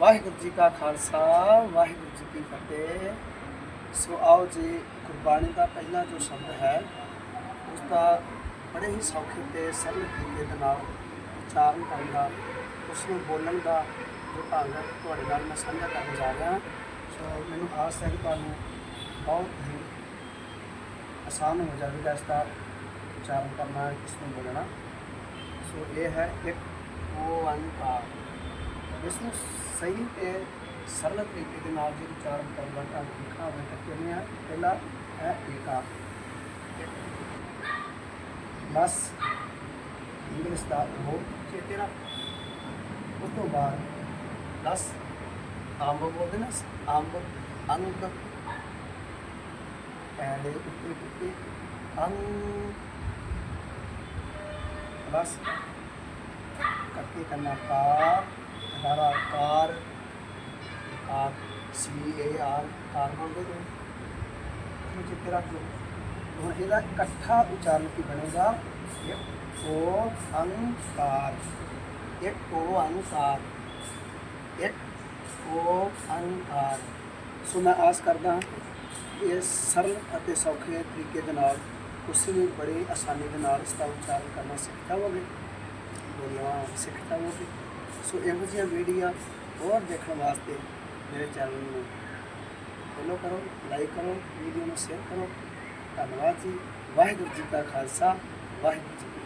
ਵਾਹਿਗੁਰੂ ਜੀ ਕਾ ਖਾਲਸਾ, ਵਾਹਿਗੁਰੂ ਜੀ ਕੀ ਫਤਿਹ। ਸੋ ਆਓ ਜੀ, ਗੁਰਬਾਣੀ ਦਾ ਪਹਿਲਾ ਜੋ ਸ਼ਬਦ ਹੈ, ਉਸ ਦਾ ਬੜੇ ਹੀ ਸੌਖੇ ਤੇ ਸਰਲ ਤਰੀਕੇ ਦੇ ਨਾਲ ਉਚਾਰਨ ਕਰਨ ਦਾ, ਉਸ ਨੂੰ ਬੋਲਣ ਦਾ ਜੋ ਢੰਗ ਹੈ, ਤੁਹਾਡੇ ਨਾਲ ਮੈਂ ਸਾਂਝਾ ਕਰਨ ਜਾ ਰਿਹਾ। ਸੋ ਮੈਨੂੰ ਆਸ ਹੈ ਕਿ ਤੁਹਾਨੂੰ ਬਹੁਤ ਹੀ ਆਸਾਨ ਹੋ ਜਾਵੇਗਾ ਇਸ ਦਾ ਉਚਾਰਨ ਕਰਨਾ, ਇਸ ਨੂੰ ਬੋਲਣਾ। ਸੋ ਇਹ ਹੈ ਇੱਕ ਓੰਕਾਰ ਇਸ ਨੂੰ ਸਹੀ ਤੇ ਸਰਲ ਤਰੀਕੇ ਦੇ ਨਾਲ ਜੇ ਉਚਾਰਨ ਕਰਨ ਦਾ ਢੰਗ ਲਿਖਾ ਹੋਵੇ ਤਾਂ ਕਿਵੇਂ ਹੈ ਪਹਿਲਾ ਹੈ ਏਕਾ ਬਸ ਇੰਗਲਿਸ਼ ਦਾ ਉਹ ਚੇਤੇ ਰੱਖ ਉਸ ਤੋਂ ਬਾਅਦ 10 ਅੰਬ ਬੋਲਦੇ ਨਾ ਅੰਬ ਅੰਗ ਐਦੇ ਉੱਤੇ ਉੱਤੇ ਅੰਗ ਬਸ ਕੱਕੇ ਕਰਨਾ ਕਾ ਅਦਾਰਾ ਕਾਰ ਕਾਰ ਸੀ, ਏ, ਆਰ ਕਾਰ ਬੋਲਦੇ ਨੇ ਇਹ ਚਿੱਤੇ ਰੱਖ ਲਓ ਇਹਦਾ ਇਕੱਠਾ ਉਚਾਰਨ ਕੀ ਬਣੇਗਾ? ਇੱਕ ਓ ਅੰਕਾਰ ਇੱਕ ਓ ਅੰਕਾਰ ਇੱਕ ਓ ਅੰਕਾਰ ਸੋ ਮੈਂ ਆਸ ਕਰਦਾ ਹਾਂ ਕਿ ਇਹ ਸਰਲ ਅਤੇ ਸੌਖੇ ਤਰੀਕੇ ਦੇ ਨਾਲ ਤੁਸੀਂ ਵੀ ਬੜੀ ਆਸਾਨੀ ਦੇ ਨਾਲ ਇਸ ਦਾ ਉਚਾਰਨ ਕਰਨਾ ਸਿੱਖ ਜਾਵੋਗੇ ਬੋਲਣਾ ਸਿੱਖ ਜਾਵੋਗੇ ਸੋ ਇਹੋ ਜਿਹੀਆਂ ਵੀਡੀਓ ਹੋਰ ਦੇਖਣ ਵਾਸਤੇ ਮੇਰੇ ਚੈਨਲ ਨੂੰ। ਫੋਲੋ ਕਰੋ ਲਾਈਕ ਕਰੋ ਵੀਡੀਓ ਨੂੰ ਸ਼ੇਅਰ ਕਰੋ। ਧੰਨਵਾਦ ਜੀ। ਵਾਹਿਗੁਰੂ ਜੀ ਕਾ ਖਾਲਸਾ, ਵਾਹਿਗੁਰੂ ਜੀ